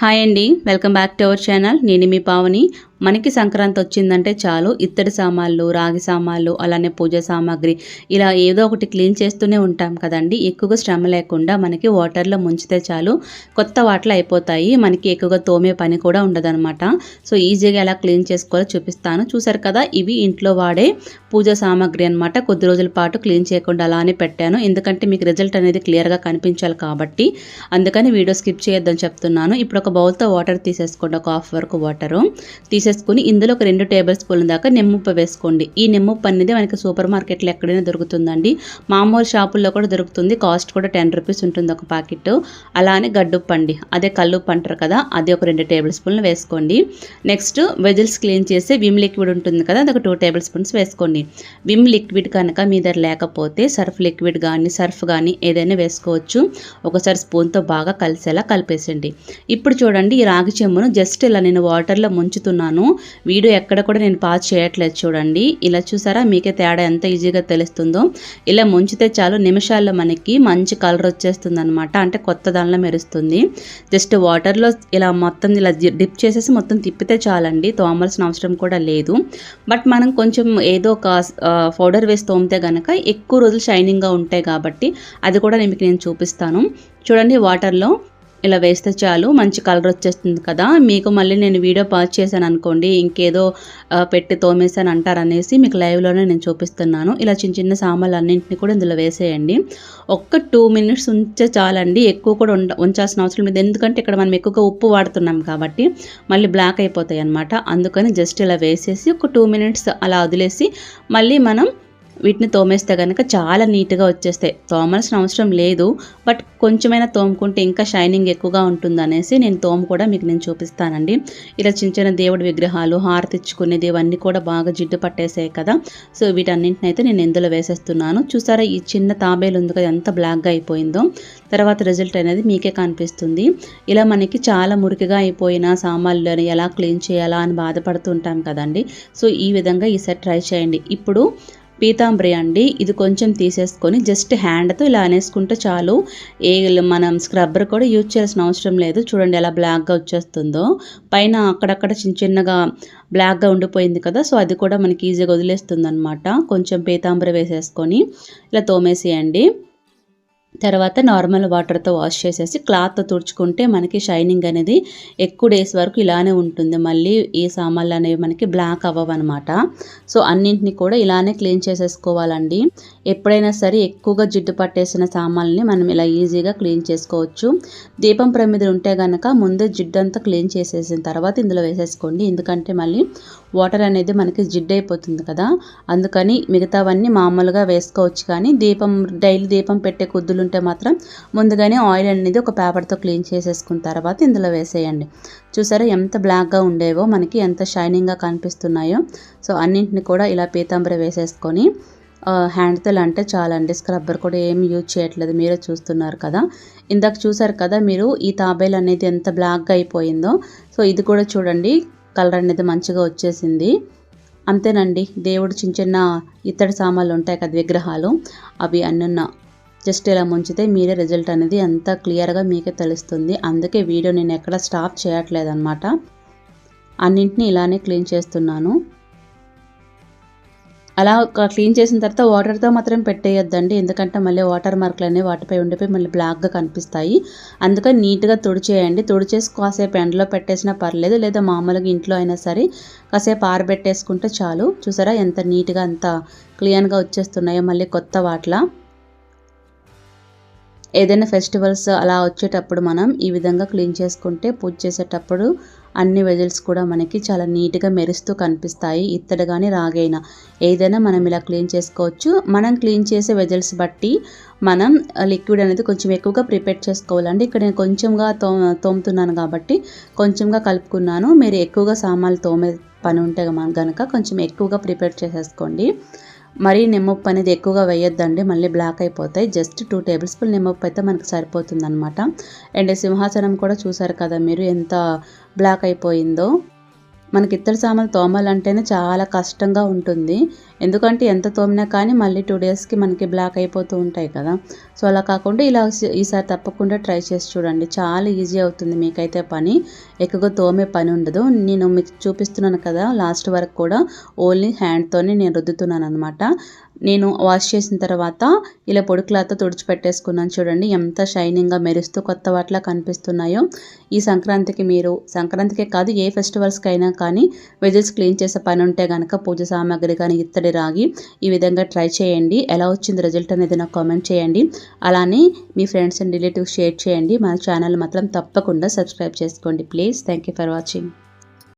Hi అండి welcome back to our channel. నేను మీ పావని. మనకి సంక్రాంతి వచ్చిందంటే చాలు. ఇత్తడి సామాన్లు రాగి సామాన్లు అలానే పూజ సామాగ్రి ఇలా ఏదో ఒకటి క్లీన్ చేస్తూనే ఉంటాం కదండి. ఎక్కువగా శ్రమ లేకుండా మనకి వాటర్లో ముంచితే చాలు. కొత్త వాటలు అయిపోతాయి. మనకి ఎక్కువగా తోమే పని కూడా ఉండదనమాట సో ఈజీగా ఎలా క్లీన్ చేసుకోవాలో చూపిస్తాను. చూసారు కదా ఇవి ఇంట్లో వాడే పూజ సామాగ్రి అనమాట కొద్ది రోజుల పాటు క్లీన్ చేయకుండా అలానే పెట్టాను. ఎందుకంటే మీకు రిజల్ట్ అనేది క్లియర్గా కనిపించాలి కాబట్టి. అందుకని వీడియో స్కిప్ చేయొద్దని చెప్తున్నాను. ఇప్పుడు ఒక బౌల్తో వాటర్ తీసేసుకోండి. ఒక హాఫ్ వరకు వాటరు. తీసేసుకుని ఇందులో ఒక రెండు టేబుల్ స్పూన్ల దాకా నిమ్మప్ప వేసుకోండి. ఈ నిమ్మప్ప అనేది మనకి సూపర్ మార్కెట్లో ఎక్కడైనా దొరుకుతుందండి. మామూలు షాపుల్లో కూడా దొరుకుతుంది. కాస్ట్ కూడా టెన్ రూపీస్ ఉంటుంది ఒక ప్యాకెట్. అలానే గడ్డుప్పు అండి. అదే కల్లుప్పు అంటారు కదా అది ఒక రెండు టేబుల్ స్పూన్లు వేసుకోండి. నెక్స్ట్ వెజిల్స్ క్లీన్ చేసి విమ్ లిక్విడ్ ఉంటుంది కదా అది ఒక టూ టేబుల్ స్పూన్స్ వేసుకోండి. విమ్ లిక్విడ్ కనుక మీ దగ్గర లేకపోతే సర్ఫ్ లిక్విడ్ కానీ సర్ఫ్ కానీ ఏదైనా వేసుకోవచ్చు. ఒకసారి స్పూన్తో బాగా కలిసేలా కలిపేసండి ఇప్పుడు చూడండి ఈ రాగి చెమ్మును జస్ట్ ఇలా నేను వాటర్లో ముంచుతున్నాను. వీడియో ఎక్కడ కూడా నేను పాస్ చేయట్లేదు చూడండి. ఇలా చూసారా? మీకే తేడా ఎంత ఈజీగా తెలుస్తుందో. ఇలా ముంచితే చాలు నిమిషాల్లో మనకి మంచి కలర్ వచ్చేస్తుంది అనమాట అంటే కొత్త దానిలో మెరుస్తుంది. జస్ట్ వాటర్లో ఇలా మొత్తం ఇలా డిప్ చేసేసి మొత్తం తిప్పితే చాలండి. తోమాల్సిన అవసరం కూడా లేదు. బట్ మనం కొంచెం ఏదో ఒక పౌడర్ వేసి తోమితే కనుక ఎక్కువ రోజులు షైనింగ్గా ఉంటాయి కాబట్టి అది కూడా మీకు నేను చూపిస్తాను. చూడండి వాటర్లో ఇలా వేస్తే చాలు మంచి కలర్ వచ్చేస్తుంది కదా. మీకు మళ్ళీ నేను వీడియో పాస్ చేశాను అనుకోండి ఇంకేదో పెట్టి తోమేసాను అంటారనేసి మీకు లైవ్లోనే నేను చూపిస్తున్నాను. ఇలా చిన్న చిన్న సామాన్లు అన్నింటినీ కూడా ఇందులో వేసేయండి. ఒక్క టూ మినిట్స్ ఉంచే చాలండి. ఎక్కువ కూడా ఉంచాల్సిన అవసరం లేదు. ఎందుకంటే ఇక్కడ మనం ఎక్కువగా ఉప్పు వాడుతున్నాం కాబట్టి మళ్ళీ బ్లాక్ అయిపోతాయి అనమాట అందుకని జస్ట్ ఇలా వేసేసి ఒక టూ మినిట్స్ అలా వదిలేసి మళ్ళీ మనం వీటిని తోమేస్తే కనుక చాలా నీట్గా వచ్చేస్తాయి. తోమాల్సిన అవసరం లేదు. బట్ కొంచెమైనా తోముకుంటే ఇంకా షైనింగ్ ఎక్కువగా ఉంటుంది అనేసి నేను తోము కూడా మీకు నేను చూపిస్తానండి. ఇలా చిన్న చిన్న దేవుడి విగ్రహాలు హారతిచ్చుకునేది ఇవన్నీ కూడా బాగా జిడ్డు పట్టేసాయి కదా. సో వీటన్నింటిని అయితే నేను ఎందులో వేసేస్తున్నాను. చూసారా ఈ చిన్న తాబేలు ఉంది కదా ఎంత బ్లాక్గా అయిపోయిందో. తర్వాత రిజల్ట్ అనేది మీకే కనిపిస్తుంది. ఇలా మనకి చాలా మురికిగా అయిపోయిన సామాన్లు ఎలా క్లీన్ చేయాలా అని బాధపడుతుంటాం కదండి. సో ఈ విధంగా ఈసారి ట్రై చేయండి. ఇప్పుడు పీతాంబరి అండి. ఇది కొంచెం తీసేసుకొని జస్ట్ హ్యాండ్తో ఇలా అనేసుకుంటే చాలు. ఏ మనం స్క్రబ్బర్ కూడా యూజ్ చేయాల్సిన అవసరం లేదు. చూడండి ఎలా బ్లాక్గా వచ్చేస్తుందో. పైన అక్కడక్కడ చిన్న చిన్నగా బ్లాక్గా ఉండిపోయింది కదా సో అది కూడా మనకి ఈజీగా వదిలేస్తుంది అనమాట కొంచెం పీతాంబరి వేసేసుకొని ఇలా తోమేసేయండి. తర్వాత నార్మల్ వాటర్తో వాష్ చేసేసి క్లాత్తో తుడుచుకుంటే మనకి షైనింగ్ అనేది ఎక్కువ డేస్ వరకు ఇలానే ఉంటుంది. మళ్ళీ ఈ సామాన్లు అనేవి మనకి బ్లాక్ అవ్వవన్నమాట. సో అన్నింటినీ కూడా ఇలానే క్లీన్ చేసేసుకోవాలండి. ఎప్పుడైనా సరే ఎక్కువగా జిడ్డు పట్టేసిన సామాన్లని మనం ఇలా ఈజీగా క్లీన్ చేసుకోవచ్చు. దీపం ప్రమిదలు ఉంటే కనుక ముందే జిడ్డు అంతా క్లీన్ చేసేసిన తర్వాత ఇందులో వేసేసుకోండి. ఎందుకంటే మళ్ళీ వాటర్ అనేది మనకి జిడ్ అయిపోతుంది కదా. అందుకని మిగతావన్నీ మామూలుగా వేసుకోవచ్చు కానీ దీపం డైలీ దీపం పెట్టే కుద్దులు ఉంటే మాత్రం ముందుగానే ఆయిల్ అనేది ఒక పేపర్తో క్లీన్ చేసేసుకున్న తర్వాత ఇందులో వేసేయండి. చూసారా ఎంత బ్లాక్గా ఉండేవో మనకి ఎంత షైనింగ్గా కనిపిస్తున్నాయో. సో అన్నింటిని కూడా ఇలా పీతాంబరి వేసేసుకొని హ్యాండ్తో అంటే చాలండి. స్క్రబ్బర్ కూడా ఏమి యూజ్ చేయట్లేదు. మీరే చూస్తున్నారు కదా. ఇందాక చూసారు కదా మీరు ఈ తాబేలు అనేది ఎంత బ్లాక్గా అయిపోయిందో. సో ఇది కూడా చూడండి. కలర్ అనేది మంచిగా వచ్చేసింది. అంతేనండి. దేవుడు చిన్న చిన్న ఇత్తడి సామాన్లు ఉంటాయి కదా విగ్రహాలు. అవి అన్నున్న జస్ట్ ఇలా ముంచితే మీరే రిజల్ట్ అనేది ఎంత క్లియర్గా మీకే తెలుస్తుంది. అందుకే వీడియో నేను ఎక్కడ స్టాప్ చేయట్లేదు అనమాట అన్నింటినీ ఇలానే క్లీన్ చేస్తున్నాను. అలా క్లీన్ చేసిన తర్వాత వాటర్తో మాత్రం పెట్టేయొద్దండి. ఎందుకంటే మళ్ళీ వాటర్ మార్కులు అనేవి వాటిపై ఉండిపోయి మళ్ళీ బ్లాక్గా కనిపిస్తాయి. అందుకని నీట్గా తుడిచేయండి. తుడిచేసి కాసేపు ఎండలో పెట్టేసినా పర్లేదు. లేదా మామూలుగా ఇంట్లో అయినా సరే కాసేపు ఆరబెట్టేసుకుంటే చాలు. చూసారా ఎంత నీట్గా అంత క్లియర్గా వచ్చేస్తున్నాయో మళ్ళీ కొత్త వాట్ల. ఏదైనా ఫెస్టివల్స్ అలా వచ్చేటప్పుడు మనం ఈ విధంగా క్లీన్ చేసుకుంటే పూజ చేసేటప్పుడు అన్ని వెజల్స్ కూడా మనకి చాలా నీట్గా మెరుస్తూ కనిపిస్తాయి. ఇత్తడి కానీ రాగైనా ఏదైనా మనం ఇలా క్లీన్ చేసుకోవచ్చు. మనం క్లీన్ చేసే వెజల్స్ బట్టి మనం లిక్విడ్ అనేది కొంచెం ఎక్కువగా ప్రిపేర్ చేసుకోవాలండి. ఇక్కడ నేను కొంచెంగా తో తోముతున్నాను కాబట్టి కొంచెంగా కలుపుకున్నాను. మీరు ఎక్కువగా సామాన్లు తోమే పని ఉంటే కనుక కొంచెం ఎక్కువగా ప్రిపేర్ చేసేసుకోండి. మరీ నిమ్మప్పు అనేది ఎక్కువగా వేయొద్దండి మళ్ళీ బ్లాక్ అయిపోతాయి. జస్ట్ టూ టేబుల్ స్పూన్ నిమ్మప్పు అయితే మనకు సరిపోతుందనమాట అండ్ సింహాసనం కూడా చూసారు కదా మీరు ఎంత బ్లాక్ అయిపోయిందో. మనకి ఇత్తడి సామాన్లు తోమాలంటేనే చాలా కష్టంగా ఉంటుంది. ఎందుకంటే ఎంత తోమినా కానీ మళ్ళీ టూ డేస్కి మనకి బ్లాక్ అయిపోతూ ఉంటాయి కదా. సో అలా కాకుండా ఇలా ఈసారి తప్పకుండా ట్రై చేసి చూడండి. చాలా ఈజీ అవుతుంది మీకైతే పని. ఎక్కువగా తోమే పని ఉండదు. నేను మీకు చూపిస్తున్నాను కదా లాస్ట్ వరకు కూడా ఓన్లీ హ్యాండ్తోనే నేను రుద్దుతున్నాను అనమాట నేను వాష్ చేసిన తర్వాత ఇలా పొడి క్లాత్ తుడిచిపెట్టేసుకున్నాను. చూడండి ఎంత షైనింగ్గా మెరుస్తూ కొత్త వాటిలా కనిపిస్తున్నాయో. ఈ సంక్రాంతికి మీరు సంక్రాంతికే కాదు ఏ ఫెస్టివల్స్కి అయినా కానీ వెజల్స్ క్లీన్ చేసే పని ఉంటే కనుక పూజ సామాగ్రి కానీ ఇత్తడి రాగి ఈ విధంగా ట్రై చేయండి. ఎలా వచ్చింది రిజల్ట్ అనేది నాకు కామెంట్ చేయండి. అలానే మీ ఫ్రెండ్స్ అండ్ రిలేటివ్స్ షేర్ చేయండి. మన ఛానల్ మాత్రం తప్పకుండా సబ్స్క్రైబ్ చేసుకోండి. Please thank for watching.